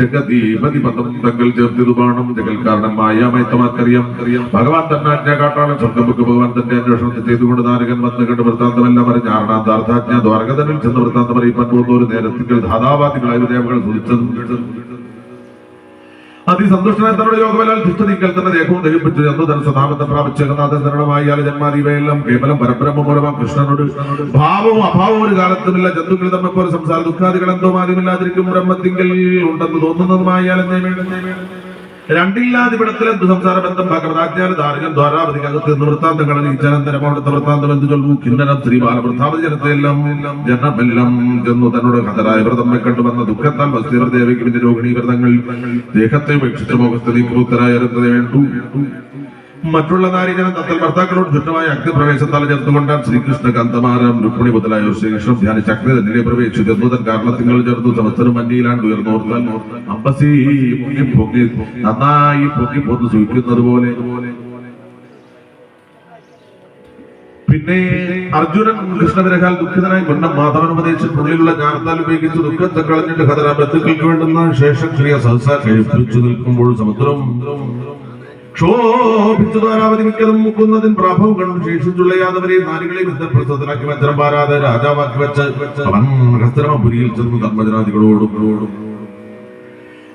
ജഗദീപതി പദം തങ്ങൾ ചേർത്തിരുപാണം ജഗൽ കാരണമായ മായാമയത്തമാർക്കറിയാം ഭഗവാൻ തന്നെ ആജ്ഞ കാട്ടാണ് സ്വർഗമുക്ക് ഭഗവാൻ തന്റെ അന്വേഷണത്തിൽ ചെയ്തുകൊണ്ട് നാരകൻ വന്ന് കണ്ട് വൃത്താന്തമെല്ലാം പറഞ്ഞ് ആരണാന്താർത്ഥാജ്ഞ ദ്വാരകതനിൽ ചെന്ന് വൃത്താന്തം അറിയിപ്പാൻ പോകുന്ന ഒരു നേരത്തിൽ ധാതാവാദികളായ ദേവകൾ സുതിച്ചതും അതിസന്തുഷ്ടനായ തങ്ങളുടെ യോഗബലാൽ ദുഷ്ടനിക്കൽ തന്നെ ദേഹവും ധരിപ്പിച്ചു എന്ന് തന്നെ സദാമത്തെ പ്രാപിച്ച ജഗന്നാഥൻ ശരണമായി ആല ജന്മാദിവയെല്ലാം കേവലം പരബ്രഹ്മ മൂലമാം കൃഷ്ണനോട് ഭാവവും അഭാവവും ഒരു കാലത്തുമില്ല. ജന്തുക്കൾ തമ്മിൽ പോലെ സംസാര ദുഃഖാദികൾ എന്തോ മാധ്യമില്ലാതിരിക്കും ബ്രഹ്മത്തിങ്കിൽ ഉണ്ടെന്ന് തോന്നുന്നതുമായ രണ്ടില്ലാതെ ഇവിടത്തിലെ സംസാര ബന്ധം ഭഗവതാജ്ഞാന ധാരകൻ ദ്വാരാവധിക്കകത്ത് നിന്ന് വൃത്താന്തങ്ങളിൽ ഈച്ചാനന്തരം അവിടുത്തെ വൃത്താന്തം എന്ത് ചൊല്ലു കിന്നരം ശ്രീബാല വൃത്താവതി ജനത്തെല്ലാം ജനമെല്ലാം ചെന്നു തന്നോട് വ്രതമ്മ വ്രതമ്മെ കണ്ടുവന്ന ദുഃഖത്താൽ വസ്തുവർ ദേവിക്ക് പിന്നെ രോഹിണി വ്രതങ്ങൾ. ദേഹത്തെ ഉപേക്ഷിച്ച മുഖസ്ഥലിക്ക് ഉത്തരായ വേണ്ടു മറ്റുള്ള നാരീജനം തത്തൽ ഭർത്താക്കളോട് ചുറ്റുമായ അഗ്നിപ്രവേശത്താൽ ചേർത്തുകൊണ്ടാണ് ശ്രീകൃഷ്ണ കാന്തമാരം രുക്മിണി മുതലായ ശ്രീകൃഷ്ണൻ ധ്യാനിച്ച അഗ്നി തന്നെ പ്രവേശിച്ചു. ചെന്നുതൻ കാരണത്തിങ്ങൾ ചേർന്നു സമസ്തരും മഞ്ഞയിലാണ്ട് ഉയർന്നോർത്താൽ അമ്പസി പൊങ്ങി പൊങ്ങി നന്നായി പൊങ്ങി പൊന്ന് സൂക്ഷിക്കുന്നത് പോലെ. പിന്നെ അർജുനൻ കൃഷ്ണവിരകാൽ ദുഃഖിതനായി കൊണ്ടം മാധവൻ ഉപദേശിച്ച് പുള്ളിയിലുള്ള ജ്ഞാനത്താൽ ഉപയോഗിച്ച് ദുഃഖത്തെ കളഞ്ഞിട്ട് കഥന ബന്ധുക്കൾക്ക് വേണ്ടുന്ന ശേഷം ക്രിയ സഹസ കഴിപ്പിച്ചു നിൽക്കുമ്പോൾ സമുദ്രം ക്ഷോഭിച്ചു ധാരാവധി മിക്കതും മുക്കുന്നതിൻ പ്രാഭവം കണ്ടു ശേഷിച്ചുള്ള യാദവരെ നാലുകളെ വിദ്യപ്രസവത്തിലാക്കി വജ്രം പാരാതെ രാജാവാക്കി വെച്ച് അവൻ ചെന്ന് ധർമ്മജനാദികളോടും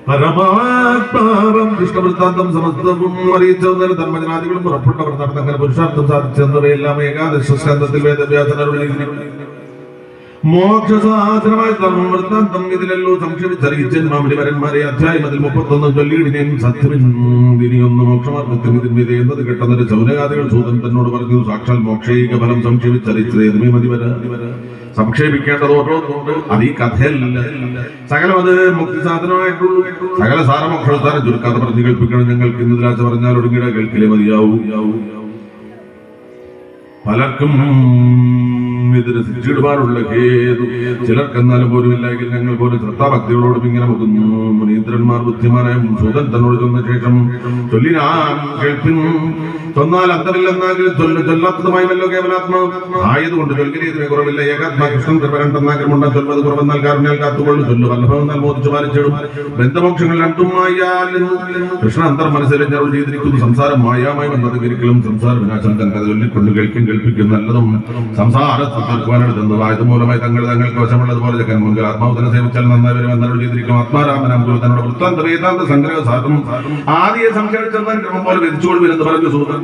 പരമാത്മാവം കൃഷ്ണവൃത്താന്തം സമസ്തവും അറിയിച്ചവന്നേരം ധർമ്മജനാദികളും പുറപ്പെട്ടവർ നടന്നങ്ങനെ പുരുഷാർത്ഥം സാധിച്ചെന്നവയെല്ലാം ഏകാദശ സ്കന്ധത്തിൽ വേദവ്യാസനരുടെ മോക്ഷസാധനമായ ധർമ്മവൃത്താന്തം ഇതിലല്ലോ സംക്ഷേപിച്ചറിയിച്ചൻ മാമലിവരന്മാരെ അധ്യായം അതിൽ മുപ്പത്തൊന്ന് ചൊല്ലിയിടിനെയും സത്യമിനിയൊന്ന് മോക്ഷമാർഗത്തിൽ ഇതിന് വിധേയുന്നത് കിട്ടുന്നൊരു ചൗനകാദികൾ സൂതൻ തന്നോട് പറഞ്ഞു സാക്ഷാൽ മോക്ഷൈക ഫലം സംക്ഷേപിച്ചറിയിച്ചത് ഏതുമേ മതിവര സംക്ഷേപിക്കേണ്ടത് ഓരോന്നുണ്ട് അത് ഈ കഥയല്ല. സകലം അത് മുക്തി സാധനമായിട്ടുള്ളൂ സകല സാരമോക്ഷസ്ഥാനം ചുരുക്കാതെ പറഞ്ഞു കേൾപ്പിക്കണം ഞങ്ങൾക്ക് ഇന്നലാച്ച പറഞ്ഞാൽ ഒടുങ്ങിട കേൾക്കില്ലേ മതിയാവൂ. പലർക്കും ഇതിന് ശിക്ഷിടുവാനുള്ള ഹേതു. ചിലർക്ക് എന്നാലും പോലും ഇല്ലെങ്കിൽ ഞങ്ങൾ പോലും ശ്രദ്ധാഭക്തികളോടും ഇങ്ങനെ മുകുന്നു മുനീന്ദ്രന്മാർ ബുദ്ധിമാനായ സൂതൻ തന്നോട് ചെന്ന ശേഷം ചൊല്ലി ഞാൻ കേൾപ്പിൻ. ചൊന്നാൽ അന്തമില്ലെന്നാകിൽ ചൊല്ലു ചൊല്ലാത്തതുമായി വല്ലോ കേവലാത്മ. ആയതുകൊണ്ട് ചൊല്ലിയതിന് കുറവില്ല. ഏകാത്മാ കൃഷ്ണൻ കൃപരണ്ടെന്നാകിൽ മുണ്ട ചൊല്ലുന്നത് കുറവെന്നാൽ കാരണയാൽ കാത്തുകൊള്ളു. ചൊല്ലു വല്ലഭമെന്നാൽ മോദിച്ചു പാലിച്ചിടും ബന്ധമോക്ഷങ്ങൾ രണ്ടുമായാലും കൃഷ്ണ അന്തർ മനസ്സിലെഞ്ഞറുൾ ചെയ്തിരിക്കുന്നു. സംസാരം മായാമായി വന്നത് ഒരിക്കലും സംസാര വിനാശം തന്നെ ചൊല്ലിക്കൊണ്ട് കേൾക്കും കേൾപ്പിക്കും നല്ലതും. സംസാരത്തിൽ തീർക്കുവാനെടുത്തത് ആയതുമൂലമായി തങ്ങൾ തങ്ങൾക്ക് വശമുള്ളതുപോലെ ജഗൻ ആത്മാവ് തന്നെ സേവിച്ചാൽ നന്നായി വരും എന്നാലും ചെയ്തിരിക്കും. ആത്മാരാമനം ഗുരു തന്നോട് വൃത്താന്ത വേദാന്ത സംഗ്രഹ സാധനം. ആദ്യം സംശയിച്ചെന്നാൽ ക്രമം പോലെ വിധിച്ചുകൊള്ളുവിനെന്ന് പറഞ്ഞു സൂതൻ.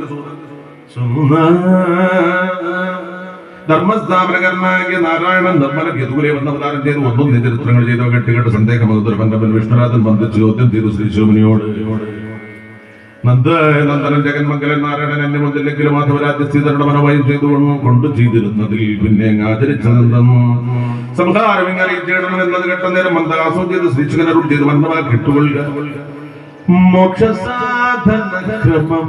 ധർമ്മസ്ഥാപനകരനായ നാരായണൻ നിർമ്മല ഗതുകുലെ വന്ന അവതാരം ചെയ്തു. ഒന്നും നീ ചിത്രങ്ങൾ ചെയ്തോ കെട്ടുകെട്ട് സന്ദേഹം വിഷ്ണുനാഥൻ വന്ദിച്ചു ചോദ്യം ചെയ്തു ശ്രീ ശിവമുനിയോട്. നന്ദ നന്ദനൻ ജഗന്മംഗലൻ നാരായണൻ എന്നെ മുതലെങ്കിലും മാധവരാജ്യസ്ഥിതരുടെ മനോവയം ചെയ്തു കൊണ്ട് ചെയ്തിരുന്നതിൽ പിന്നെ അങ്ങ് ആചരിച്ചതെന്നും സംഹാരം ഇങ്ങനെ ചെയ്യണം എന്നത് കേട്ട നേരം മന്ദാസം ചെയ്ത്. ശ്രീശുഖനരുൾ ചെയ്ത്. വന്നവ കിട്ടുകൊള്ളുക മോക്ഷസാധന ക്രമം